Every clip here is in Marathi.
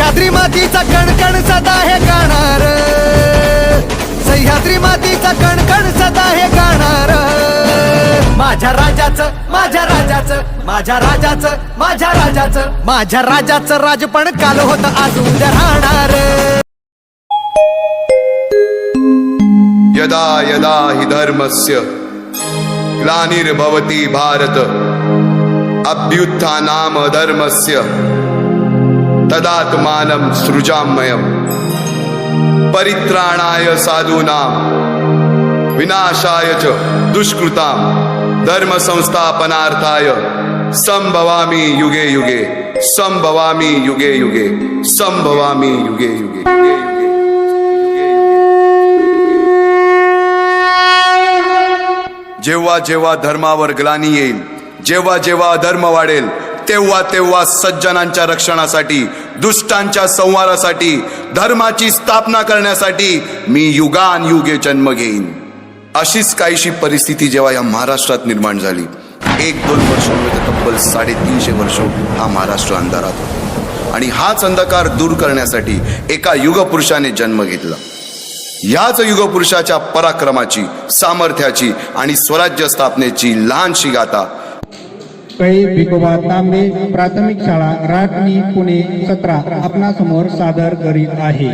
सह्याद्री मातीचा कणकण सदा हे गाणार. सह्याद्री मातीचा कणकण सदा हे गाणार. माझ्या राजाचं माझ्या राजाचं माझ्या राजाचं माझ्या राजाचं. माझ्या राजाचं राजपण काल होत आज उद्या राहणार. यदा यदा हि धर्मस्य ग्लानिर्भवति भारत. अभ्युत्थानाम धर्मस्य तदात्मानं सृजाम्ययम् परित्राणाय साधूनां विनाशाय च दुष्कृतां धर्म संस्थापनार्थाय संभवामि युगे युगे। संभवामि युगे युगे। संभवामि युगे युगे। युगे युगे जेव्हा जेव्हा धर्मावर ग्लानी येईल जेव्हा जेव्हा अधर्म वाढेल तेव्हा तेव्हा सज्जनांच्या रक्षणासाठी दुष्टांच्या संहारासाठी धर्माची स्थापना करण्यासाठी मी युगान युगे जन्म घेईन. अशीच काहीशी परिस्थिती जेव्हा या महाराष्ट्रात निर्माण झाली. एक दोन वर्ष तब्बल साडेतीनशे वर्ष हा महाराष्ट्र अंधारात होता. आणि हाच अंधकार दूर करण्यासाठी एका युगपुरुषाने जन्म घेतला. याच युगपुरुषाच्या पराक्रमाची सामर्थ्याची आणि स्वराज्य स्थापनेची लहानशी गाथा कळी भिकोबा तांबे प्राथमिक शाळा राटणी पुणे सतरा आपणासमोर सादर करीत आहे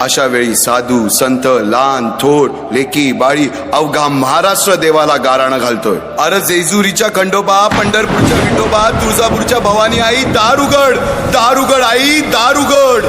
अशा वेळी साधू संत लहान थोर लेकी बाळी अवघा महाराष्ट्र देवाला गाराणं घालतोय. अरे जेजुरीच्या खंडोबा पंढरपूरच्या विठोबा तुळजापूरच्या भवानी आई दारुगड दारुगड आई दारुगड.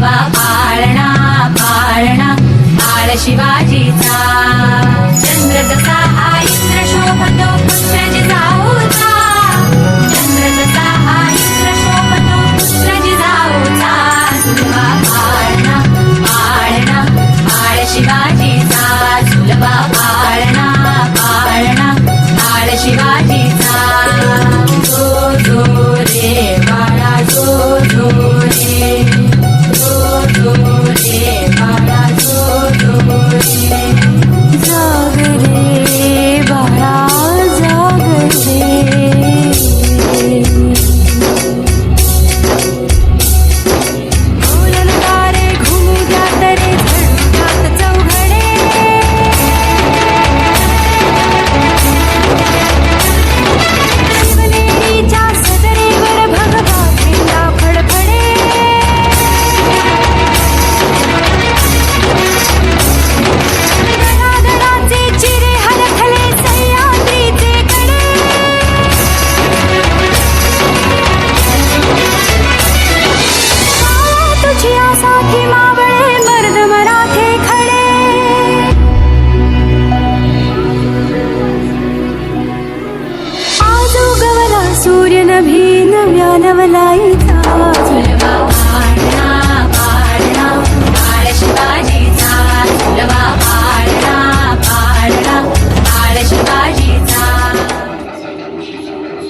पाळणा पाळणा बाळ शिवाजीचा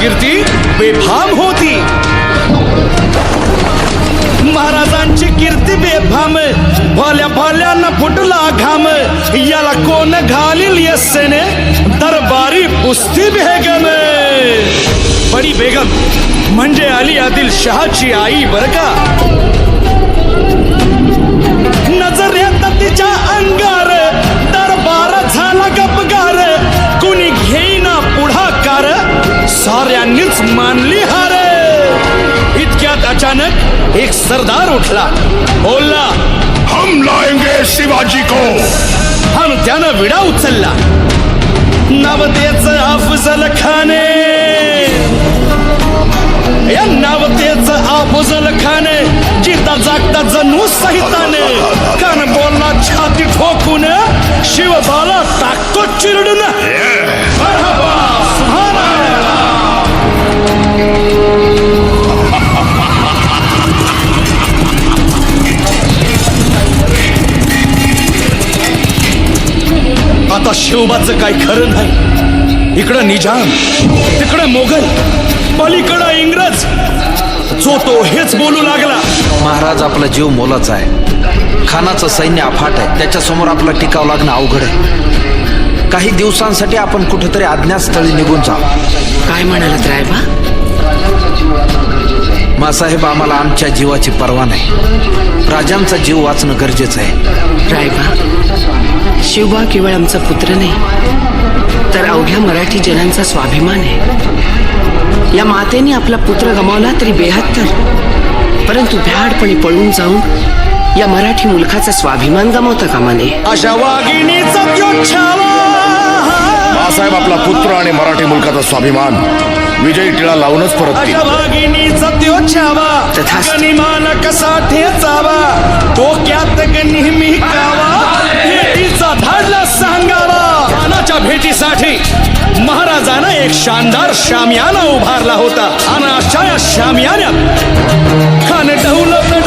कीर्ती बेफाम होती। महाराजांची कीर्ती भल्या फुटला घाम। याला कोण घालील यस्सेने दरबारी पुस्ती बेगम। बडी बेगम, म्हणजे अली आदिल शहाची आई बर का? नज़र त्यांनीच मानली हार. इतक्यात अचानक एक सरदार उठला. बोलला हम लाएंगे शिवाजी को. हम त्यानं विडा उचलला. नवतेच अफजल खाने. या नवतेच अफजल खाने जिता जागता जणू सहिताने. कान बोलला छाती ठोकून शिवबाला टाकतो चिरडून. आता शिवबाचं काय खरं नाही. इकडं निजाम तिकडं मोगल पलीकडं इंग्रज. जो तो हेच बोलू लागला. महाराज आपला जीव मोलाचा आहे. खानाचं सैन्य अफाट आहे. त्याच्यासमोर आपला टिकाव लागणं अवघड आहे. काही दिवसांसाठी आपण कुठेतरी अज्ञातस्थळी निघून जाऊ. काय म्हणालात रायबा? मासाहेब आम्हाला आमच्या जीवाची पर्वा नाही. राजांचा जीव वाचणं गरजेचं आहे. रायबा शिवबा केवळ आमचा पुत्र नाही तर अवघ्या मराठी जनांचा स्वाभिमान आहे. या मातेने आपला पुत्र गमावला तरी बेहत्तर. परंतु भ्याडपणे पळून जाऊन या मराठी मुलखाचा स्वाभिमान गमावता कामा नये. अशा वाघिणीचा बाळासाहेब आपला पुत्र आणि मराठी मुलकाचा स्वाभिमान. विजयी टिळा लावूनच. गनिमान कसा ठेचावा डोक्यात ग नेहमी भेटीचा धाडला सांगावा. खानाच्या भेटीसाठी महाराजानं एक शानदार शामियाना उभारला होता. आणि अशा या शामियान्यात खान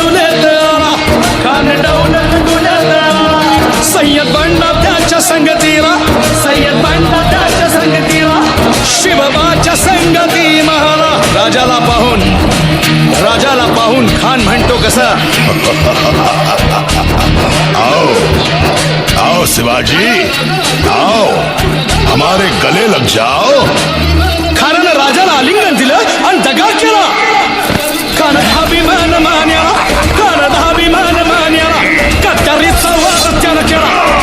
डुलेत आला. खान डुलेत आला. सय्यद राजाला पाहून राजाला पाहून खान म्हणतो कसा? आओ आओ शिवाजी आओ हमारे गले लग जाओ। खानानं राजाला आलिंगन दिलं आणि दगा केला. खान अभिमान मान्याला खान अभिमान मान्याला कट्यारीचा वार त्यानं केला.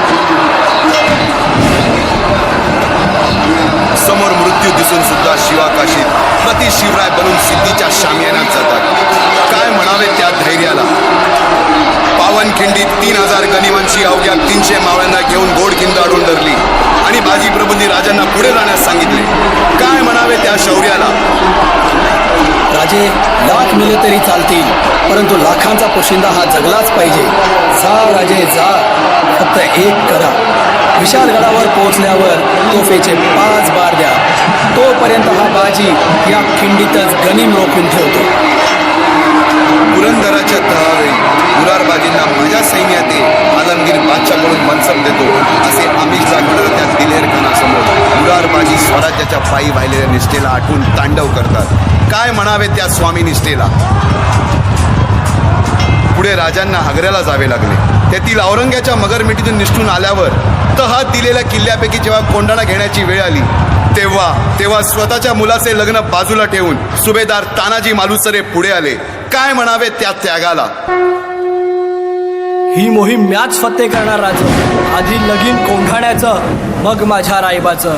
समोर मृत्यू दिसून सुद्धा शिवाकाशीत प्रति शिवराय बनून सिद्धीच्या शामियानात जातात. काय म्हणावे त्या धैर्याला? पावनखिंडीत तीन हजार गनिमांची अवघ्या तीनशे मावळ्यांना घेऊन गोडखिंड अडून धरली आणि बाजीप्रभूंनी राजांना पुढे जाण्यास सांगितले. काय म्हणावे त्या शौर्याला? राजे लाख मिले तरी चालतील परंतु लाखांचा पोशिंदा हा जगलाच पाहिजे. जा राजे जा. फक्त एक करा. विशालगडावर पोहोचल्यावर तोफेचे पाच बार द्या. तोपर्यंत हा बाजी या खिंडीतच गनिम रोखून ठेवतो. पुरंदराच्या तळावे मुरारबाजींना माझ्या सैन्यात ये आलमगीर बादशाकडून मनसम देतो असे आम्ही जागणार त्या दिलेर स्वराज्याच्या पायी वाहिलेल्या निष्ठेला आठवून तांडव करतात. काय म्हणावे त्या स्वामी निष्ठेला? पुढे राजांना आग्र्याला जावे लागले. तेथील औरंग्याच्या मगरमिठीतून निष्ठून आल्यावर तहात दिलेल्या किल्ल्यापैकी जेव्हा कोंडाणा घेण्याची वेळ आली तेव्हा तेव्हा स्वतःच्या मुलाचे लग्न बाजूला ठेवून सुभेदार तानाजी मालुसरे पुढे आले. काय म्हणावे त्या त्यागाला? ही मोहीम मॅच फत्ते करणार राज. आधी लगीन कोंढाण्याचं मग माझ्या रायबाचं.